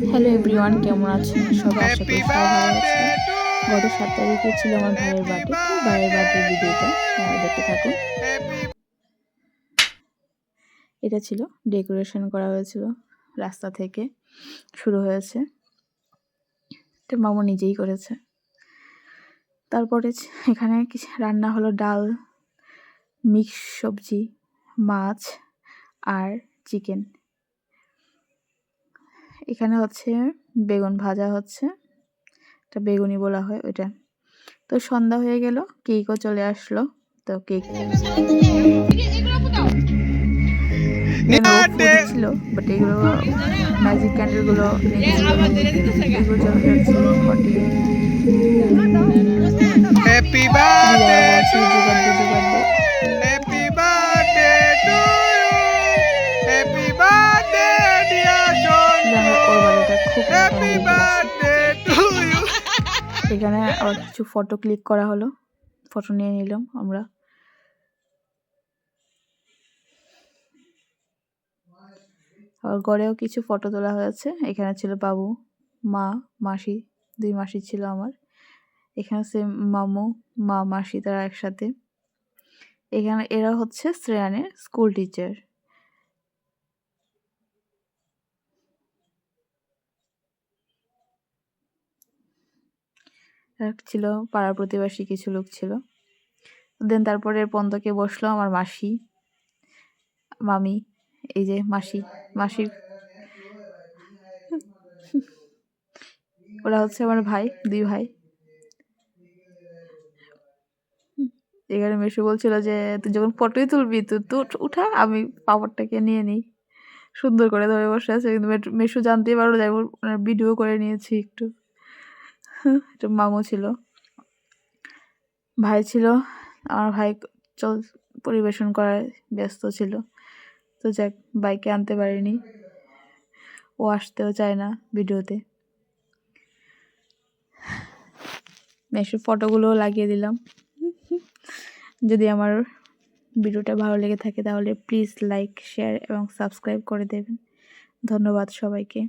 Hello everyone কেমন আছেন? সবাই আশা করি সবাই ভালো আছেন। গত সাত তারিখে ছিল আমার ভাইয়ের বার্থডে তো ভাইয়ের বার্থডে ভিডিওটা আহ, দেখতে থাকুন। এটা ছিল ডেকোরেশন করা হয়েছিল রাস্তা থেকে শুরু হয়েছে। এটা মামু নিজেই করেছে। তারপরে এখানে কিছু রান্না হলো? ডাল মিক্স সবজি মাছ আর চিকেন। এখানে হচ্ছে বেগুন ভাজা হচ্ছে। এটা বেগুনি বলা হয় ওইটা। তো সন্ধ্যা হয়ে গেল কেকও চলে আসলো। তো কেক ছিল বাট এগুলো ম্যাজিক ক্যান্ডেলগুলো এগুলো চলে যাচ্ছে খুব. এখানে আবার কিছু ফটো ক্লিক করা হলো। ফটো নিয়ে নিলাম আমরা। আবার ঘরেও কিছু ফটো তোলা হয়েছে। এখানে ছিল বাবু মা মাসি দুই মাসি ছিল আমার। এখানে সে মামু মা মাসি তারা একসাথে। এখানে এরা হচ্ছে শ্রেয়ানের স্কুল টিচার আর ছিল পাড়া প্রতিবেশী কিছু লোক ছিল। দেন তারপরে পন্তকে বসল আমার মাসি, মামি, এই যে মাসি, মাসির। ওরা হচ্ছে আমার ভাই, দুই ভাই। এখানে মেশু বলছিল যে, তুই যখন ফটোই তুলবি তুই তো উঠা, আমি পাপড়টাকে নিয়ে নিই। সুন্দর করে ধরে বসে আছে, কিন্তু মেশু জানতেই পারো যাই ভিডিও করে নিয়েছি একটু। একটু মামু ছিল। ভাই ছিল। আমার ভাই চল পরিবেশন করায় ব্যস্ত ছিল। তো যাক, বাইকে আনতে পারিনি। ও আসতেও চায় না ভিডিওতে। মেশুর ফটোগুলোও লাগিয়ে দিলাম। যদি আমার ভিডিওটা ভালো লেগে থাকে তাহলে প্লিজ লাইক, শেয়ার এবং সাবস্ক্রাইব করে দেবেন। ধন্যবাদ সবাইকে।